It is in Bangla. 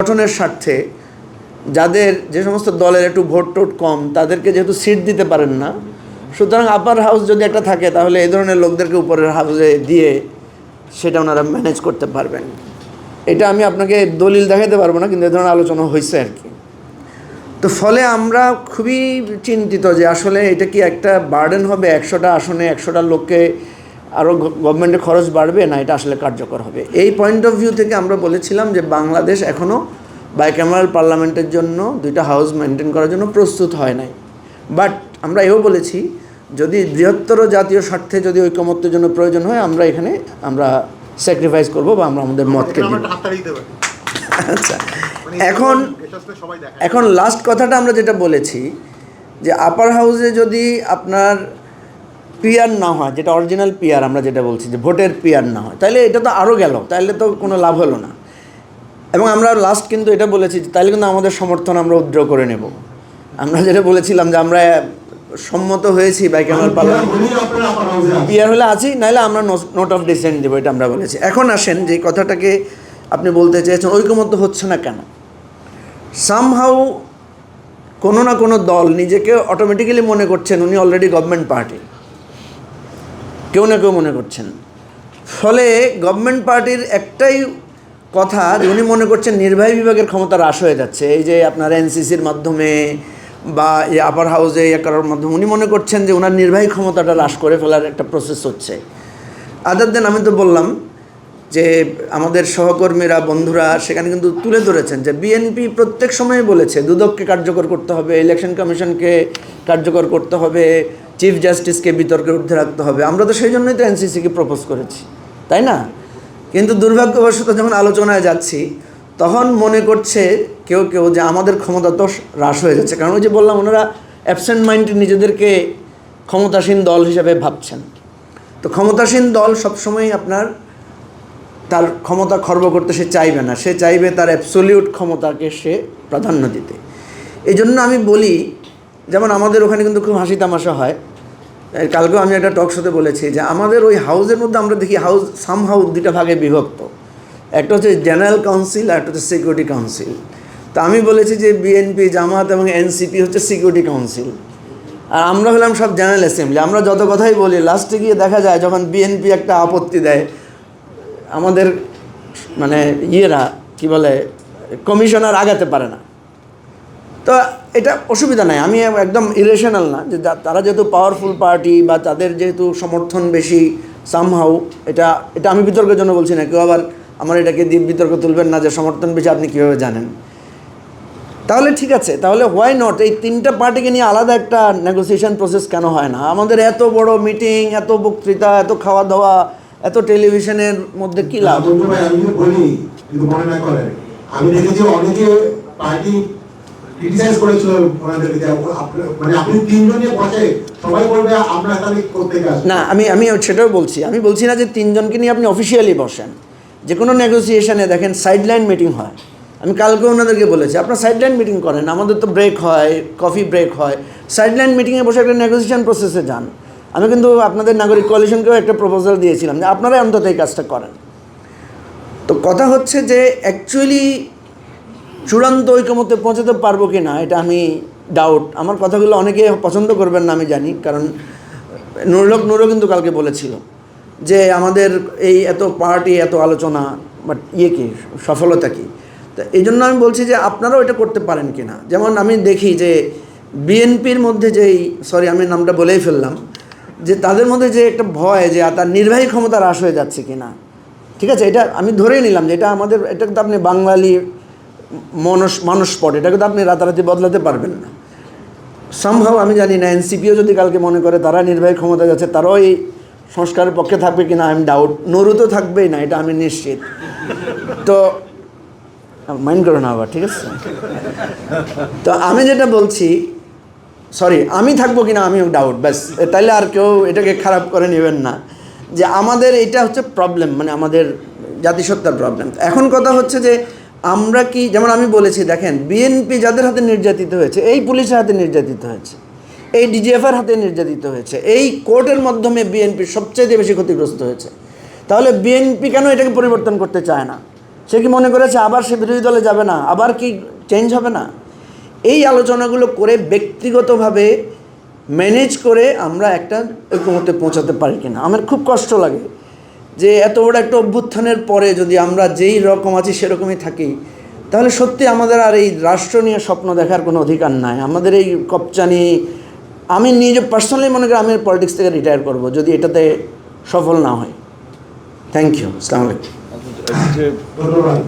গঠনের স্বার্থে যাদের যে সমস্ত দলের একটু ভোট টোট কম, তাদেরকে যেহেতু সিট দিতে পারেন না, সুতরাং আপার হাউস যদি একটা থাকে, তাহলে এই ধরনের লোকদেরকে উপরের হাউসে দিয়ে সেটা ওনারা ম্যানেজ করতে পারবেন। এটা আমি আপনাকে দলিল দেখাতে পারব না, কিন্তু এ ধরনের আলোচনা হয়েছে আর কি। তো ফলে আমরা খুবই চিন্তিত যে আসলে এটা কি একটা বার্ডেন হবে একশোটা আসনে, একশোটা লোককে আরও গভর্নমেন্টের খরচ বাড়বে না এটা আসলে কার্যকর হবে। এই পয়েন্ট অফ ভিউ থেকে আমরা বলেছিলাম যে বাংলাদেশ এখনও বাইক্যামেরাল পার্লামেন্টের জন্য দুইটা হাউস মেনটেন করার জন্য প্রস্তুত হয় নাই। বাট আমরা এও বলেছি যদি বৃহত্তর জাতীয় স্বার্থে যদি ঐকমত্যের জন্য প্রয়োজন হয় আমরা এখানে আমরা স্যাক্রিফাইস করব বা আমরা আমাদের মতকে আচ্ছা মানে এখন এখন লাস্ট কথাটা আমরা যেটা বলেছি যে আপার হাউসে যদি আপনার পিয়ার না হয়, যেটা অরিজিনাল পিয়ার আমরা যেটা বলছি, যে ভোটের পিয়ার না হয়। তাহলে এটা তো আরও গেল তাহলে তো কোনো লাভ হলো না। এবং আমরা লাস্ট কিন্তু এটা বলেছি যে তাহলে কিন্তু আমাদের সমর্থন আমরা উদ্র করে নেব। আমরা যেটা বলেছিলাম যে আমরা সম্মত হয়েছি বাইক্যামাল পার্লামেন্ট পিয়ার হলে আছি নাহলে আমরা নোট অফ ডিসেন্ট দেবো, এটা আমরা বলেছি। এখন আসেন, যে কথাটাকে আপনি বলতে চেয়েছেন, ঐকমত্য হচ্ছে না কেন? সামহাউ কোনো না কোনো দল নিজেকে অটোমেটিক্যালি মনে করছেন, উনি অলরেডি গভর্নমেন্ট পার্টি কেউ না কেউ মনে করছেন। ফলে গভর্নমেন্ট পার্টির একটাই কথা, যে উনি মনে করছেন নির্বাহী বিভাগের ক্ষমতা হ্রাস হয়ে যাচ্ছে। এই যে আপনার এনসিসির মাধ্যমে বা এই আপার হাউসে ইয়ে করার মাধ্যমে উনি মনে করছেন যে ওনার নির্বাহী ক্ষমতাটা হ্রাস করে ফেলার একটা প্রসেস হচ্ছে। আদার দেন আমি তো বললাম যে আমাদের সহকর্মীরা, বন্ধুরা সেখানে কিন্তু তুলে ধরেছেন যে বিএনপি প্রত্যেক সময় বলেছে, দুদককে কার্যকর করতে হবে ইলেকশন কমিশনকে কার্যকর করতে হবে চিফ জাস্টিসকে বিতর্কের ঊর্ধ্বে রাখতে হবে। আমরা তো সেই জন্যই তো এনসিসিকে প্রপোজ করেছি, তাই না? কিন্তু দুর্ভাগ্যবশত যখন আলোচনায় যাচ্ছি, তখন মনে করছে কেউ কেউ যে আমাদের ক্ষমতা তো হ্রাস হয়ে যাচ্ছে। কারণ ওই যে বললাম, ওনারা অ্যাবসেন্ট মাইন্ডে নিজেদেরকে ক্ষমতাসীন দল হিসাবে ভাবছেন। তো ক্ষমতাসীন দল সবসময় আপনার তার ক্ষমতা খর্ব করতে সে চাইবে না। সে চাইবে তার অ্যাবসলিউট ক্ষমতাকে সে প্রাধান্য দিতে। এই জন্য আমি বলি, যেমন আমাদের ওখানে কিন্তু খুব হাসি তামাশা হয়। কালকেও আমি একটা টক শোতে বলেছি যে আমাদের ওই হাউসের মধ্যে আমরা দেখি হাউস সাম হাউস দুটা ভাগে বিভক্ত। একটা হচ্ছে জেনারেল কাউন্সিল আর একটা হচ্ছে সিকিউরিটি কাউন্সিল তা আমি বলেছি যে বিএনপি জামাত এবং এনসিপি হচ্ছে সিকিউরিটি কাউন্সিল আর আমরা হলাম সব জেনারেল অ্যাসেম্বলি আমরা যত কথাই বলি লাস্টে গিয়ে দেখা যায় যখন বিএনপি একটা আপত্তি দেয়, আমাদের মানে ইয়েরা, কি বলে কমিশনার আগাতে পারে না। তো এটা অসুবিধা নাই আমি একদম ইরেশনাল না যে তারা যেহেতু পাওয়ারফুল পার্টি বা তাদের যেহেতু সমর্থন বেশি সামহাউ এটা এটা আমি বিতর্কের জন্য বলছি না কেউ আবার আমার এটাকে দিয়ে বিতর্ক তুলবেন না যে সমর্থন বেশি আপনি কীভাবে জানেন। তাহলে ঠিক আছে তাহলে হোয়াই নট এই তিনটা পার্টিকে নিয়ে আলাদা একটা নেগোসিয়েশন প্রসেস কেন হয় না? আমাদের এত বড় মিটিং এত বক্তৃতা এত খাওয়া দাওয়া এত টেলিভিশনের মধ্যে কী লাভ? আমি বলি কিন্তু মনে না করেন। আমি দেখেছি অনেকে পার্টি ক্রিটিসাইজ করেছিল ওনাদেরকে মানে আপনি তিনজনে বসে সবাই বলবে আমরা তাহলে করতে না, আমি আমি সেটাও বলছি। আমি বলছি না যে তিনজনকে নিয়ে আপনি অফিসিয়ালি বসেন। যে কোনো নেগোসিয়েশনে দেখেন সাইডলাইন মিটিং হয়। আমি কালকে ওনাদেরকে বলেছি, আপনার সাইডলাইন মিটিং করেন। আমাদের তো ব্রেক হয় কফি ব্রেক হয়। সাইডলাইন মিটিংয়ে বসে একটা নেগোসিয়েশন প্রসেসে যান। আমি কিন্তু আপনাদের নাগরিক কোয়ালিশনকেও একটা প্রপোজাল দিয়েছিলাম যে আপনারাই অন্তত এই কাজটা করেন। তো কথা হচ্ছে যে অ্যাকচুয়ালি চূড়ান্ত ঐকমত্যে পৌঁছাতে পারব কি না, এটা আমি ডাউট আমার কথাগুলো অনেকে পছন্দ করবেন না, আমি জানি, কারণ নুরলক নুরও কিন্তু কালকে বলেছিল যে আমাদের এই এত পার্টি এত আলোচনা বাট ইয়ে কি, সফলতা কী? তো এই জন্য আমি বলছি যে আপনারাও এটা করতে পারেন কি না? যেমন আমি দেখি যে বিএনপির মধ্যে যেই সরি আমি নামটা বলেই ফেললাম, যে তাদের মধ্যে যে একটা ভয় যে তার নির্বাহী ক্ষমতা হ্রাস হয়ে যাচ্ছে কি না? ঠিক আছে, এটা আমি ধরেই নিলাম যে এটা আমাদের, এটা কিন্তু আপনি বাঙালি মনস মানসপট এটা কিন্তু আপনি রাতারাতি বদলাতে পারবেন না। সম্ভব, আমি জানি না, এনসিপিও যদি কালকে মনে করে তারা নির্বাহী ক্ষমতা যাচ্ছে তারাও এই সংস্কারের পক্ষে থাকবে কি না আমি ডাউট নরু তো থাকবেই না, এটা আমি নিশ্চিত। তো মাইন্ড করো না আবার, ঠিক আছে? তো আমি যেটা বলছি সরি আমি থাকব কিনা, আমিও ডাউট ব্যাস। তাইলে আর কেউ এটাকে খারাপ করে নেবেন না। যে আমাদের, এটা হচ্ছে প্রবলেম মানে আমাদের জাতিসত্তার প্রবলেম এখন কথা হচ্ছে যে আমরা কি, যেমন আমি বলেছি, দেখেন বিএনপি যাদের হাতে নির্যাতিত হয়েছে, এই পুলিশের হাতে নির্যাতিত হয়েছে, এই ডিজিএফের হাতে নির্যাতিত হয়েছে, এই কোর্টের মাধ্যমে বিএনপি সবচেয়ে বেশি ক্ষতিগ্রস্ত হয়েছে, তাহলে বিএনপি কেন এটাকে পরিবর্তন করতে চায় না? সে কি মনে করেছে, আবার সে বিরোধী দলে যাবে না? আবার কি চেঞ্জ হবে না? এই আলোচনাগুলো করে ব্যক্তিগতভাবে ম্যানেজ করে আমরা একটা ঐক্যমতে পৌঁছাতে পারি কিনা? আমার খুব কষ্ট লাগে। যে এত বড় একটা অভ্যুত্থানের পরে যদি আমরা যেই রকম আছি সেরকমই থাকি তাহলে সত্যি আমাদের আর এই রাষ্ট্র নিয়ে স্বপ্ন দেখার কোনো অধিকার নাই আমাদের এই কপচানি আমি নিজে পার্সোনালি মনে করি আমি পলিটিক্স থেকে রিটায়ার করব যদি এটাতে সফল না হয় থ্যাংক ইউ আসসালামু আলাইকুম ধন্যবাদ